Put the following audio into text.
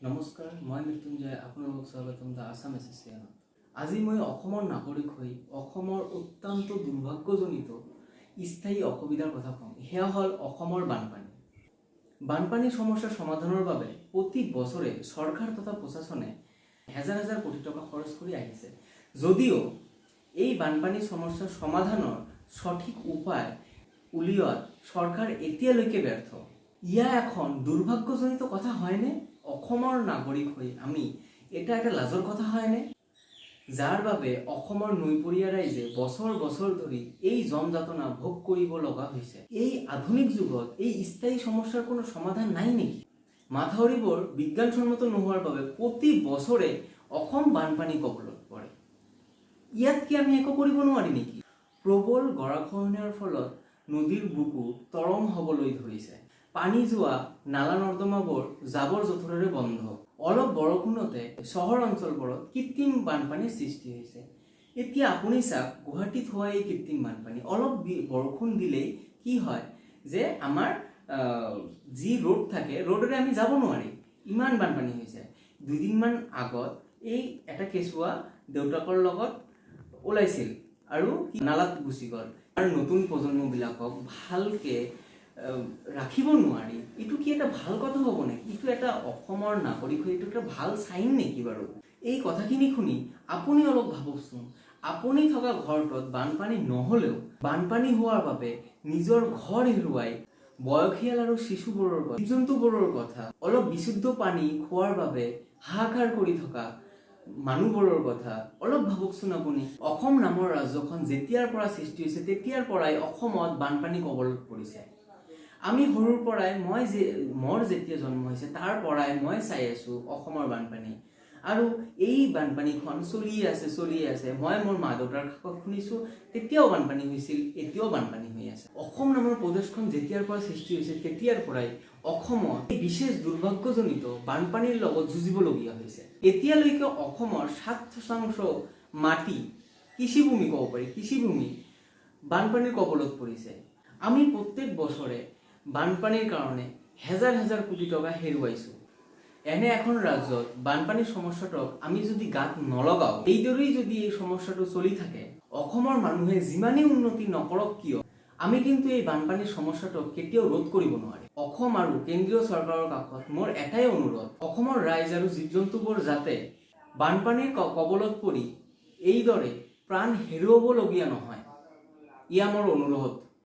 নমস্কাৰ, মই মৃত্যুঞ্জয় আপোনালোকক স্বাগতম দা আছাম এছ'চিয়েশ্যনত আজি মই অসমৰ নাগৰিক হৈ, অসমৰ অত্যন্ত দুৰ্ভাগ্যজনিত স্থায়ী অসুবিধাৰ কথা কওঁ। সেয়া হ'ল অসমৰ বানপানী। বানপানীৰ সমস্যাৰ সমাধানৰ বাবে প্ৰতি বছৰে চৰকাৰ তথা প্ৰশাসনে হেজাৰ হেজাৰ কোটি টকা খৰচ কৰি আহিছে। যদিও এই বানপানী সমস্যাৰ সমাধানৰ সঠিক উপায় উলিওৱাত চৰকাৰ এতিয়ালৈকে ব্যৰ্থ। ইয়া এখন দুৰ্ভাগ্যজনিত কথা হয়নে? অসমৰ নাগৰিক হৈ আমি। এটা এটা লাজৰ কথা হয়নে? যাৰ বাবে অসমৰ নৈপৰীয়া ৰাইজে বছৰ বছৰ ধৰি এই জমযাতনা ভোগ কৰিব লগা হৈছে। এই আধুনিক যুগত এই স্থায়ী সমস্যাৰ কোনো সমাধান নাই নেকি? মাথাউৰিবোৰ বিজ্ঞানসন্মত নোহোৱাৰ বাবে প্ৰতি বছৰে অসম বানপানী কবলত পৰে। ইয়াত কি আমি একো কৰিব নোৱাৰি নেকি? প্ৰবল গৰাখহনীয়াৰ ফলত নদীৰ বুকু তৰং হ'বলৈ ধৰিছে। পানী যোৱা নালা নৰ্দমাবোৰ জাবৰ জোথৰেৰে বন্ধ। অলপ বৰষুণতে চহৰ অঞ্চলবোৰত কৃত্ৰিম বানপানীৰ সৃষ্টি হৈছে। এতিয়া আপুনি চাওক, গুৱাহাটীত হোৱা এই কৃত্ৰিম বানপানী, অলপ বৰষুণ দিলেই কি হয় যে আমাৰ যি ৰ'দ থাকে, ৰ'দৰে আমি যাব নোৱাৰি ইমান বানপানী হৈছে। দুদিনমান আগত এই এটা কেঁচুৱা দেউতাকৰ লগত ওলাইছিল আৰু নালাত গুচি গ'ল। আৰু নতুন প্ৰজন্মবিলাকক ভালকে ৰাখিব নোৱাৰি। এইটো কি এটা ভালো কথা হ'ব নেকি? এইটো এটা অসমৰ নাগৰিক হৈ এইটো ভালো চাইন নেকি বাৰু? এই কথাখিনি শুনি আপুনি অলপ ভাবকচোন। আপুনি থকা ঘৰটোত বানপানী নহ'লেও, বানপানী হোৱাৰ বাবে নিজৰ ঘৰ হেৰুৱাই বয়সীয়াল আৰু শিশুবোৰৰ কথা জন্তুবোৰৰ কথা, অলপ বিশুদ্ধ পানী খোৱাৰ বাবে হাহাকাৰ কৰি থকা মানুহবোৰৰ কথা, অলপ ভাবকচোন আপুনি। অসম নামৰ ৰাজ্যখন যেতিয়াৰ পৰা সৃষ্টি হৈছে, তেতিয়াৰ পৰাই অসমত বানপানী কবলত পৰিছে। আমি সৰুৰ পৰাই, মই যে, মোৰ যেতিয়া জন্ম হৈছে, তাৰ পৰাই মই চাই আছো অসমৰ বানপানী। আৰু এই বানপানীখন চলিয়ে আছে চলিয়ে আছে। মই মোৰ মা দেউতাৰ কাষত শুনিছো, তেতিয়াও বানপানী হৈছিল, এতিয়াও বানপানী হৈ আছে। অসম নামৰ প্ৰদেশখন যেতিয়াৰ পৰা সৃষ্টি হৈছে, তেতিয়াৰ পৰাই অসমত বিশেষ দুৰ্ভাগ্যজনিত বানপানীৰ লগত যুঁজিবলগীয়া হৈছে। এতিয়ালৈকে অসমৰ সাত শতাংশ মাটি কৃষিভূমি ক'ব পাৰি, কৃষিভূমি বানপানীৰ কবলত পৰিছে। আমি প্ৰত্যেক বছৰে বানপানীৰ কাৰণে হেজাৰ হেজাৰ কোটি টকা হেৰুৱাইছোঁ। এনে এখন ৰাজ্যত বানপানীৰ সমস্যাটোক আমি যদি গাত নলগাওঁ, এইদৰেই যদি এই সমস্যাটো চলি থাকে, অসমৰ মানুহে যিমানেই উন্নতি নকৰক কিয়, আমি কিন্তু এই বানপানীৰ সমস্যাটোক কেতিয়াও ৰোধ কৰিব নোৱাৰিম। অসম আৰু কেন্দ্ৰীয় চৰকাৰৰ কাষত মোৰ এটাই অনুৰোধ, অসমৰ ৰাইজ আৰু জীৱ জন্তুবোৰ যাতে বানপানীৰ কবলত পৰি এইদৰে প্ৰাণ হেৰুৱাবলগীয়া নহয়। ইয়া মোৰ অনুৰোধ।